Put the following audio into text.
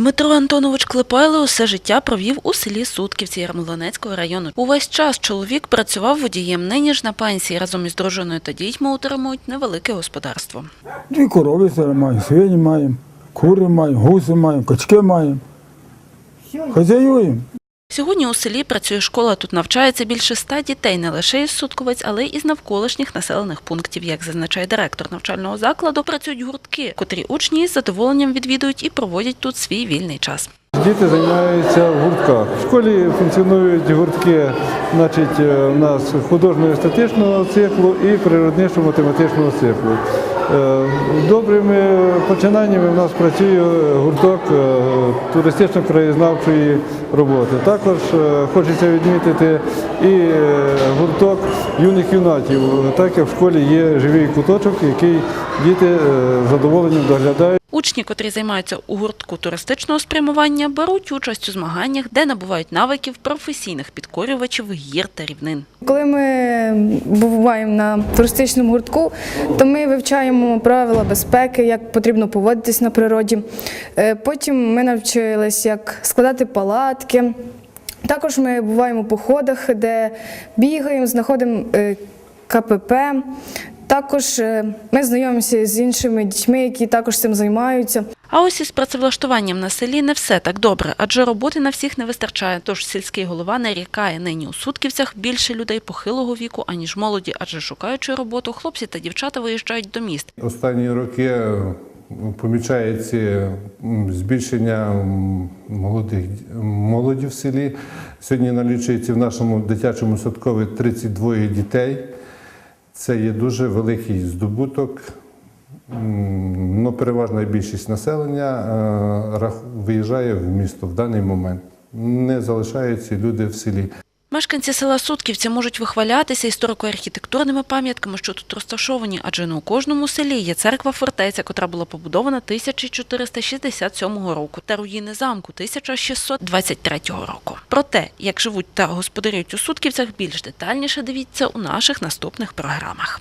Дмитро Антонович Клепайло усе життя провів у селі Сутківці Ярмолинецького району. Увесь час чоловік працював водієм. Нині ж на пенсії разом із дружиною та дітьми утримують невелике господарство. Дві корови зараз маємо, свині маємо, кури маємо, гуси маємо, качки маємо. Хазяюємо. Сьогодні у селі працює школа. Тут навчається більше ста дітей не лише із Сутковець, але й із навколишніх населених пунктів. Як зазначає директор навчального закладу, працюють гуртки, котрі учні з задоволенням відвідують і проводять тут свій вільний час. Діти займаються в гуртках. В школі функціонують гуртки, значить, е, у нас художньо-естетичного циклу і природничо-математичного циклу. Е, Добрими починаннями в нас працює гурток е, туристично-краєзнавчої роботи. Також е, хочеться відмітити і гурток юних юнатів, так як в школі є живий куточок, який діти з задоволенням доглядають. Учні, котрі займаються у гуртку туристичного спрямування, беруть участь у змаганнях, де набувають навиків професійних підкорювачів гір та рівнин. Коли ми буваємо на туристичному гуртку, то ми вивчаємо правила безпеки, як потрібно поводитись на природі. Е, Потім ми навчились, як складати палатки. Також ми буваємо у походах, де бігаємо, знаходимо е, КПП. Також е, ми знайомимося з іншими дітьми, які також цим займаються. А ось із працевлаштуванням на селі не все так добре, адже роботи на всіх не вистачає. Тож сільський голова нарікає нині у Сутківцях більше людей похилого віку, аніж молоді, адже шукаючи роботу, хлопці та дівчата виїжджають до міст. Останні роки е, помічається збільшення молодих молоді в селі. Сьогодні налічується в нашому дитячому садкові 32 дітей. Це є дуже великий здобуток. Ну, переважна більшість населення е, виїжджає в місто в даний момент. Не залишаються люди в селі. Мешканці села Сутківці можуть вихвалятися історико-архітектурними пам'ятками, що тут розташовані, адже не у кожному селі є церква-фортеця, котра була побудована 1467 року, та руїни замку 1623 року. Про те, як живуть та господарюють у Сутківцях, більш детальніше дивіться у наших наступних програмах.